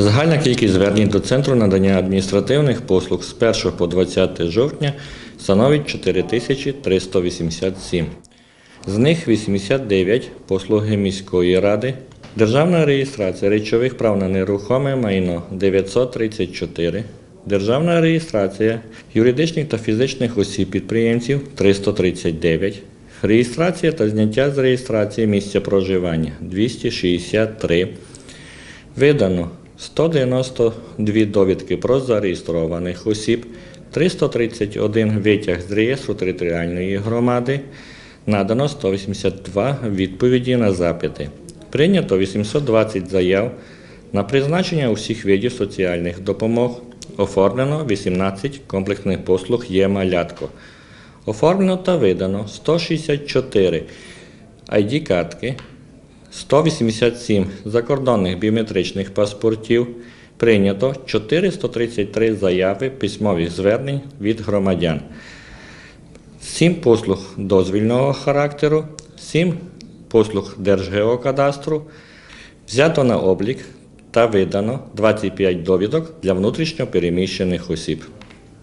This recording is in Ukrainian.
Загальна кількість звернень до Центру надання адміністративних послуг з 1 по 20 жовтня становить 4387. З них 89 послуги міської ради, державна реєстрація речових прав на нерухоме майно 934, державна реєстрація юридичних та фізичних осіб підприємців 339, реєстрація та зняття з реєстрації місця проживання 263, видано 192 довідки про зареєстрованих осіб, 331 витяг з реєстру територіальної громади, надано 182 відповіді на запити. Прийнято 820 заяв на призначення усіх видів соціальних допомог. Оформлено 18 комплексних послуг є малятко. Оформлено та видано 164 ID-картки, 187 закордонних біометричних паспортів. Прийнято 433 заяви письмових звернень від громадян. 7 послуг дозвільного характеру, 7 послуг Держгеокадастру, взято на облік та видано 25 довідок для внутрішньо переміщених осіб.